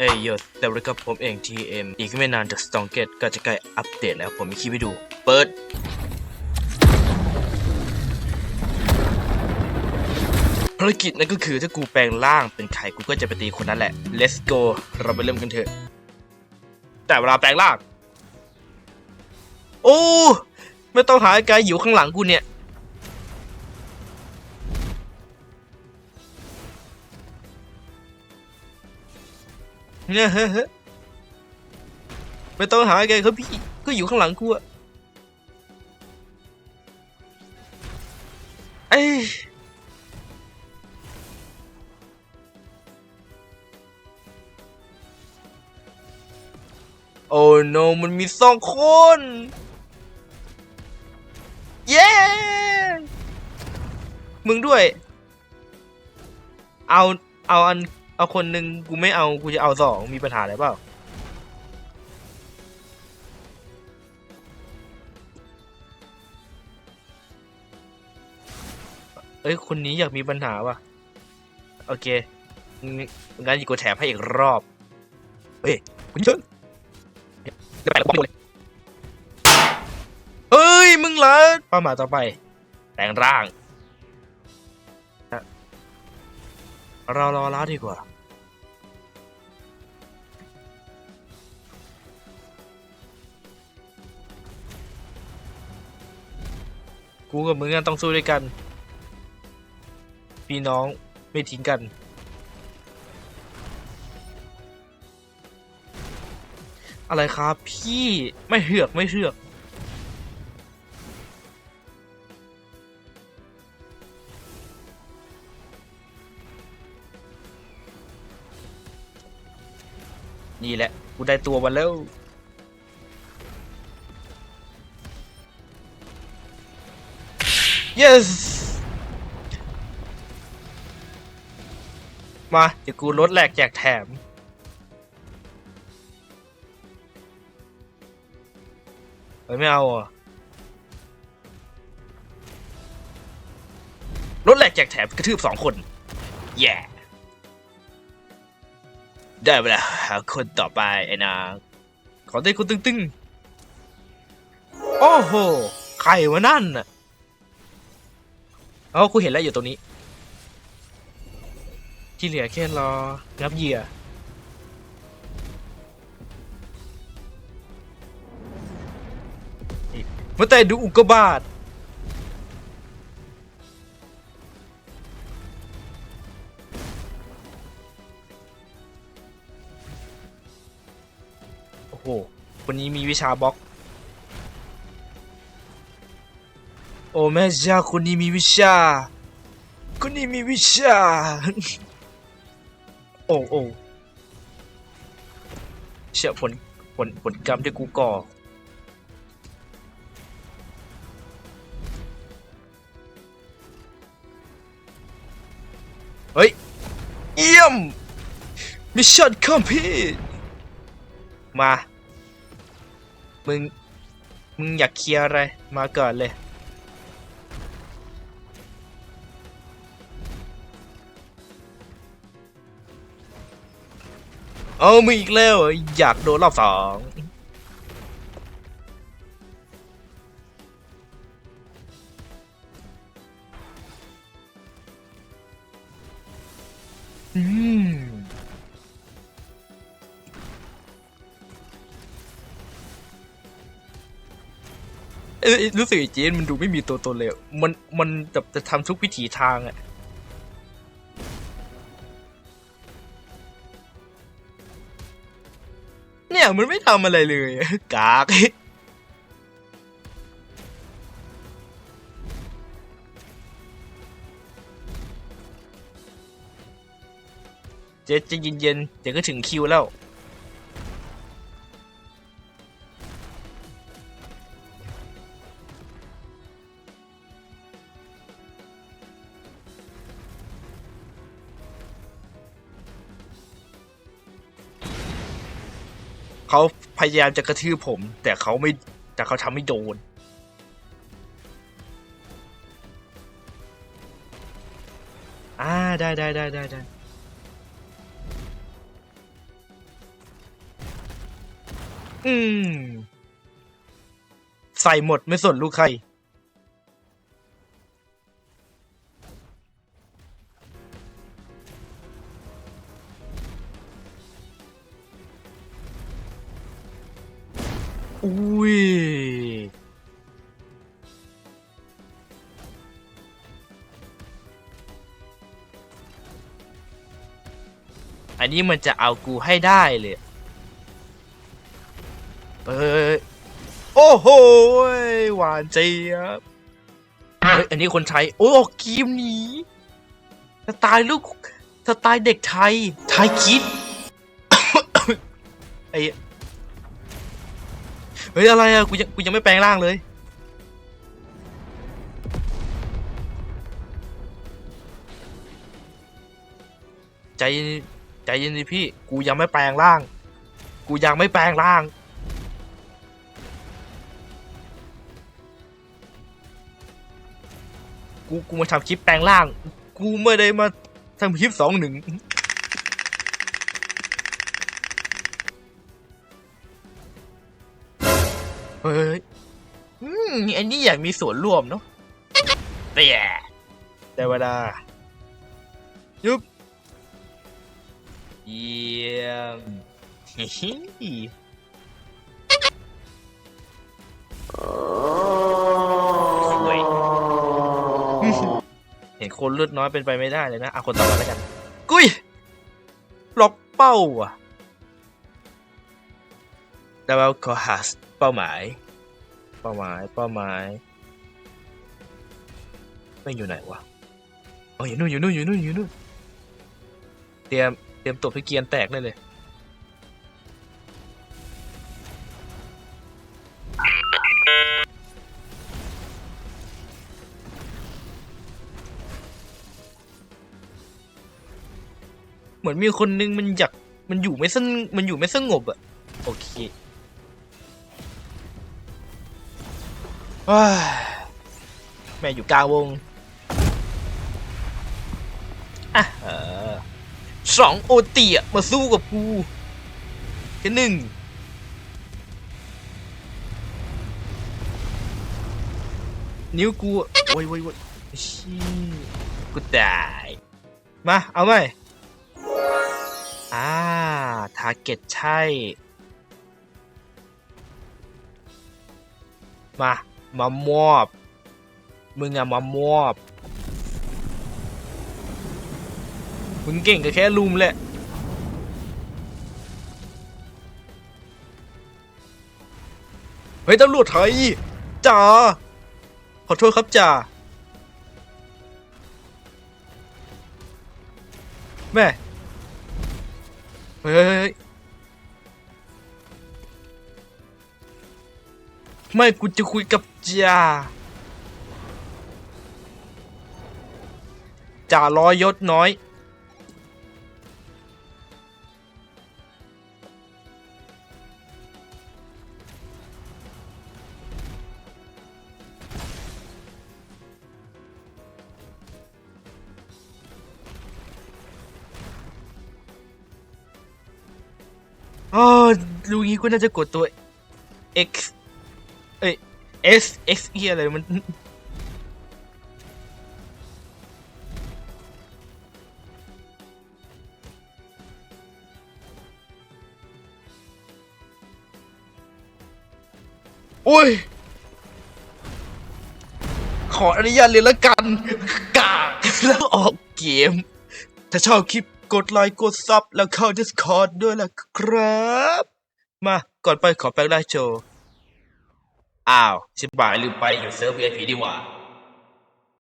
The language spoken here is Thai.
เอ้ยโยแต่วันกับผมเอง TM อีกไม่นาน The Strongest ก็จะใกล้อัปเดตแล้วผมมีคลิปให้ดู เปิด ภารกิจนั่นก็คือถ้ากูแปลงร่างเป็นใครกูก็จะไปตีคนนั้นแหละ Let's go เราไปเริ่มกันเถอะ แต่เวลาแปลงร่าง โอ้ ไม่ต้องหาไอ้กายอยู่ข้างหลังกูเนี่ย ไม่ต้องหาไอ้กายเขาพี่ก็อยู่ข้างหลังกูอะเอ้ยโอ้ no มันมีสองคน เย้ มึงด้วย เอา เอาอัน เอาคนหนึ่งกูไม่เอากูจะเอาสองมีปัญหาอะไรเปล่าเอ้ยคนนี้อยากมีปัญหาว่ะโอเคงั้นกูแถมให้อีกรอบเฮ้ยคุณเชิญจะไปแล้วบอกเลยเฮ้ยมึงเหรอเป้าหมายต่อไปแปลงร่าง เรารอแล้วดีกว่า กูกับมึงกันต้องสู้ด้วยกัน พี่น้องไม่ทิ้งกัน อะไรครับพี่ไม่เหือกไม่เหือก นี่แหละ กูได้ตัวมาแล้ว yes มา เดี๋ยวกูลดแหลกแจกแถม เฮ้ย ไม่เอาอะรถแหลกแจกแถมกระทืบสองคน แย่ ได้เวลาหาคนต่อไปไอ้นางขอได้คนตึงๆ โอ้โห ใครวะนั่นน่ะเอากูเห็นแล้วอยู่ตรงนี้ ที่เหลือแค่รอรับเหยื่อมาแต่ดูอุกกาบาต หวันนี้มีวิชาบล็อก โอ้แม่เจ้าคนนี้มีวิชา คนนี้มีวิชา โอ้โอ้เชื่อผลผลผลกรรมที่กูก่อเฮ้ย เยี่ยม มิชชั่นคอมพลีทมา มึง มึงอยากเคลียร์อะไร มาก่อนเลย เอามึงอีกแล้ว อยากโดนรอบสองอืม รู้สึกไอ้เจนมันดูไม่มีตัวตนเลย มันมันแบบจะทำทุกวิถีทางอะเนี่ยมันไม่ทำอะไรเลยกากเจ๊จะเย็นๆเดี๋ยวก็ถึงคิวแล้ว เขาพยายามจะกระทืบผม แต่เขาไม่แต่เขาทำไม่โดน อ่าได้ได้ได้ได้ได้อืม ใส่หมดไม่สนลูกใคร อุ้ย อันนี้มันจะเอากูให้ได้เลยเอ้ยโอ้โห หวานเจี๊ยบเฮ้ยอันนี้คนไทย โอ้ยออกกีมนี้สไตล์ลูกสไตล์เด็กไทย ไทยคิด ไอ้ เฮ้ยอะไรอะกูยังกูยังไม่แปลงร่างเลย ใจใจเย็นดิพี่ กูยังไม่แปลงร่าง กูยังไม่แปลงร่าง กูกูมาทำคลิปแปลงร่าง กูไม่ได้มาทำคลิปสองหนึ่ง ฮ้ยอืมอันนี้อยากมีส่วนร่วมเนาะแต่ได้เวลายุบเยี่ยมฮิฮิสวยเห็นคนเลือดน้อยเป็นไปไม่ได้เลยนะเอาคนต่อมาแล้วกัน กุ้ยล็อกเป้าอะแต่ว่าขอหา เป้าหมาย เป้าหมาย เป้าหมาย ไม่อยู่ไหนวะอ๋ออยู่นู่นอยู่นู่นอยู่นู่นอยู่นู่น เตรียม เตรียมตบให้เกียร์แตกได้เลย เหมือนมีคนนึงมันอยาก มันอยู่ไม่สงมันอยู่ไม่สงบอะโอเค แม่อยู่กลางวงอะเออสองโอตีอะมาสู้กับกูแค่หนึ่งนิ้วกูโว้ยโว้ยโว้ยชี้กูตายมา เอาไหมอ่าทาร์เก็ตใช่ มา มามอบ มึงอะมามอบ มึงเก่งก็แค่ลุมแหละ เฮ้ยตำรวจไทยจ่าขอโทษครับจ่าแม่เฮ้ยเฮ้ยเฮ้ยไม่กูจะคุยกับ จ่าจ่าร้อยยศน้อย อ๋อลูกนี้ก็น่าจะกดตัว X S X เหียอะไรมัน โอ้ย ขออนุญาตเรียละกัน กากแล้วออกเกม ถ้าชอบคลิปกดไลค์กดซับแล้วเข้า Discord ด้วยล่ะครับ มาก่อนไปขอแปลงได้โชว์ อ้าวชิบหายลืมไปอยู่เซิร์ฟ VIP ดีกว่า